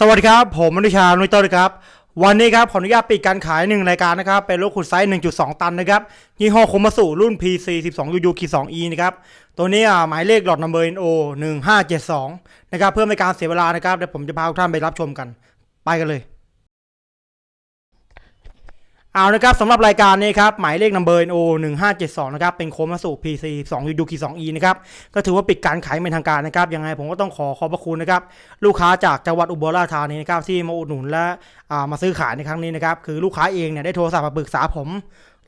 สวัสดีครับ ผมมนุชานุยเตอร์ครับ วันนี้ครับ ขออนุญาตปิดการขายหนึ่งรายการนะครับ เป็นรถขุดไซส์ 1.2 ตันนะครับ ยี่ห้อคมมาสุรุ่น PC 12 UU 2 E นะครับ ตัวนี้อ่าหมายเลขหลอดนัมเบอร์ NO 1572 นะครับ เพื่อไม่การเสียเวลานะครับ เดี๋ยวผมจะพาทุกท่านไปรับชมกัน ไปกันเลย เอานะครับสำหรับรายการนี้ครับ หมายเลขนัมเบอร์ NO 1572 นะครับ เป็นโคมาสุ PC 2 UU 2 E นะครับ ก็ถือว่าปิดการขายเป็นทางการนะครับ ยังไงผมก็ต้องขอขอบพระคุณนะครับ ลูกค้าจากจังหวัดอุบลราชธานีนะครับ ที่มาอุดหนุนและอ่ามาซื้อขายในครั้งนี้นะครับ คือลูกค้าเองเนี่ยได้โทรศัพท์มาปรึกษาผม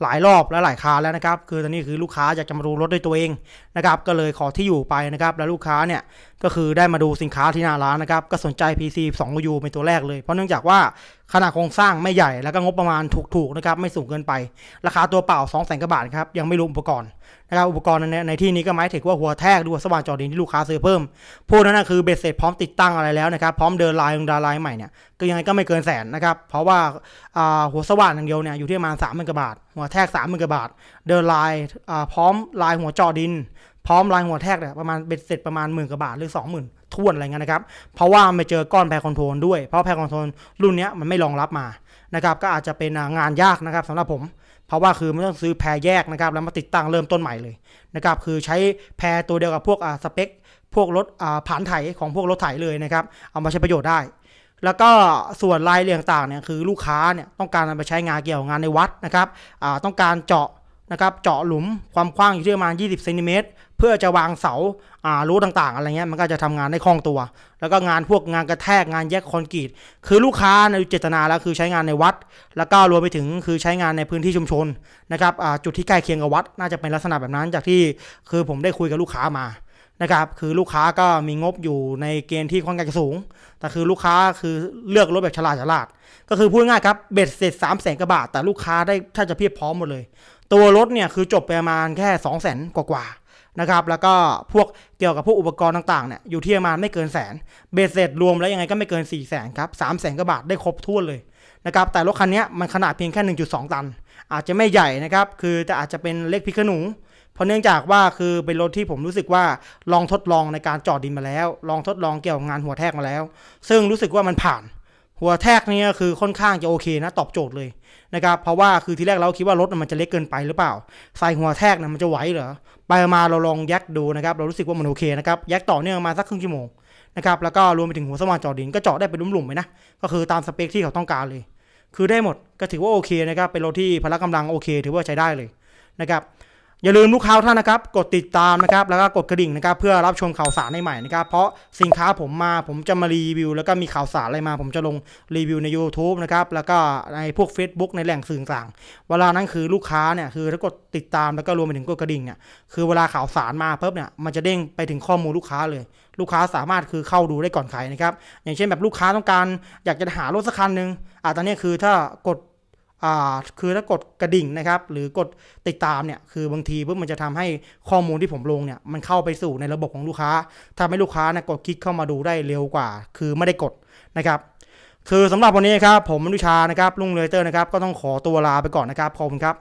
หลายรอบและหลายคาแล้วนะครับ คือตอนนี้คือลูกค้าอยากจะมาดูรถด้วยตัวเองนะครับ ก็เลยขอที่อยู่ไปนะครับ แล้วลูกค้าเนี่ยก็คือได้มาดูสินค้าที่หน้าร้านนะครับ ก็สนใจ PC 2 U เป็นตัวแรกเลย เพราะเนื่องจากว่าขนาดโครงสร้างไม่ใหญ่แล้วก็งบประมาณถูกๆนะครับ ไม่สูงเกินไป ราคาตัวเปล่า2 0 0 0 0 0กว่าบาทครับ ยังไม่รวมอุปกรณ์นะครับ อุปกรณ์ในในที่นี้ก็หมายถึงว่าหัวแทกด้วยสว่านจอดินที่ลูกค้าซื้อเพิ่ม พวกนั้นนะคือเบสเสร็จพร้อมติดตั้งอะไรแล้วนะครับ พร้อมเดินลายลงดาลายใหม่เนี่ย ก็ยังไงก็ไม่เกินแสนนะครับ เพราะว่าอ่าหัวสว่านอย่างเดียวเนี่ยอยู่ที่ประมาณสามหมื่นกว่าบาทหัวแทกสามหมื่นกว่าบาท เดินลายพร้อมลายหัวจอดิน พร้อมลายหัวแทกเนี่ยประมาณเบ็ดเสร็จประมาณหมื่นกว่าบาทหรือสองหมื่นทวนอะไรเงี้ยนะครับ เพราะว่าไม่เจอก้อนแพรคอนโทรลด้วย เพราะแพรคอนโทรลรุ่นเนี้ยมันไม่รองรับมานะครับ ก็อาจจะเป็นงานยากนะครับสำหรับผม เพราะว่าคือมันต้องซื้อแพรแยกนะครับ แล้วมาติดตั้งเริ่มต้นใหม่เลยนะครับ คือใช้แพรตัวเดียวกับพวกอ่าสเปค พวกรถผ่านไถของพวกรถไถเลยนะครับ เอามาใช้ประโยชน์ได้ แล้วก็ส่วนรายละเอียดต่างเนี่ยคือลูกค้าเนี่ยต้องการเอาไปใช้งานเกี่ยวกับงานในวัดนะครับต้องการเจาะนะครับเจาะหลุมความกว้างอยู่ที่ประมาณ 20เซนติเมตรเพื่อจะวางเสาารูต่างๆ อะไรเงี้ยมันก็จะทำงานได้คล่องตัว แล้วก็งานพวกงานกระแทกงานแยกคอนกรีตคือลูกค้าในเจตนาแล้วคือใช้งานในวัด แล้วก็รวมไปถึงคือใช้งานในพื้นที่ชุมชนนะครับจุดที่ใกล้เคียงกับวัด น่าจะเป็นลักษณะแบบนั้นจากที่คือผมได้คุยกับลูกค้ามา นะครับคือลูกค้าก็มีงบอยู่ในเกณฑ์ที่ค่อนข้างจะสูง แต่คือลูกค้าคือเลือกรถแบบฉลาดฉลาด ก็คือพูดง่ายครับเบ็ดเสร็จสามแสนกว่าบาท แต่ลูกค้าได้ถ้าจะเพียบพร้อมหมดเลย ตัวรถเนี่ยคือจบไปประมาณแค่สองแสนกว่าๆนะครับแล้วก็พวกเกี่ยวกับพวกอุปกรณ์ต่างๆเนี่ยอยู่ที่ประมาณไม่เกินแสนเบ็ดเสร็จรวมแล้วยังไงก็ไม่เกิน4ี่แสนครับสามแสนกว่าบาทได้ครบถ้วนเลยนะครับแต่รถคันนี้มันขนาดเพียงแค่ 1.2 ตัน อาจจะไม่ใหญ่นะครับคือแต่อาจจะเป็นเล็กพิกขนู ราะเนื่องจากว่าคือเป็นรถที่ผมรู้สึกว่าลองทดลองในการจอดดินมาแล้ว ลองทดลองเกี่ยวกับงานหัวแทกมาแล้ว ซึ่งรู้สึกว่ามันผ่าน หัวแทกนี่คือค่อนข้างจะโอเคนะตอบโจทย์เลยนะครับเพราะว่าคือทีแรกเราคิดว่ารถมันจะเล็กเกินไปหรือเปล่า ใส่หัวแทกนะมันจะไหวเหรอไปมาเราลองยักดูนะครับเรารู้สึกว่ามันโอเคนะครับยักต่อเนื่องมาสักครึ่งชั่วโมงนะครับแล้วก็รวมไปถึงหัวสว่านจอดินก็เจาะได้เป็นหลุมๆไปนะก็คือตามสเปคที่เขาต้องการเลย คือได้หมดก็ถือว่าโอเคนะครับเป็นรถที่พละกำลังโอเค ถือว่าใช้ได้เลยนะครับ อย่าลืมลูกค้าท่านนะครับ กดติดตามนะครับ แล้วก็กดกระดิ่งนะครับ เพื่อรับชมข่าวสารใหม่ๆนะครับ เพราะสินค้าผมมาผมจะมารีวิว แล้วก็มีข่าวสารอะไรมา ผมจะลงรีวิวใน YouTube นะครับ แล้วก็ในพวก Facebook ในแหล่งสื่อต่างๆเวลานั้นคือลูกค้าเนี่ยคือถ้ากดติดตามแล้วก็รวมไปถึงกดกระดิ่งเนี่ยคือเวลาข่าวสารมาปุ๊บเนี่ยมันจะเด้งไปถึงข้อมูลลูกค้าเลย ลูกค้าสามารถคือเข้าดูได้ก่อนใครนะครับอย่างเช่นแบบลูกค้าต้องการ อยากจะหารถสักคันหนึ่งอ่าตอนนี้คือถ้ากด คือถ้ากดกระดิ่งนะครับ หรือกดติดตามเนี่ยคือบางทีเพื่อมันจะทำให้ข้อมูลที่ผมลงเนี่ยมันเข้าไปสู่ในระบบของลูกค้าทำให้ลูกค้านี่ยกดคลิกเข้ามาดูได้เร็วกว่า คือไม่ได้กดนะครับ คือสำหรับวันนี้ครับผมมนุชานะครับลุงเลเตอร์นะครับก็ต้องขอตัวลาไปก่อนนะครับขอบคุณครับ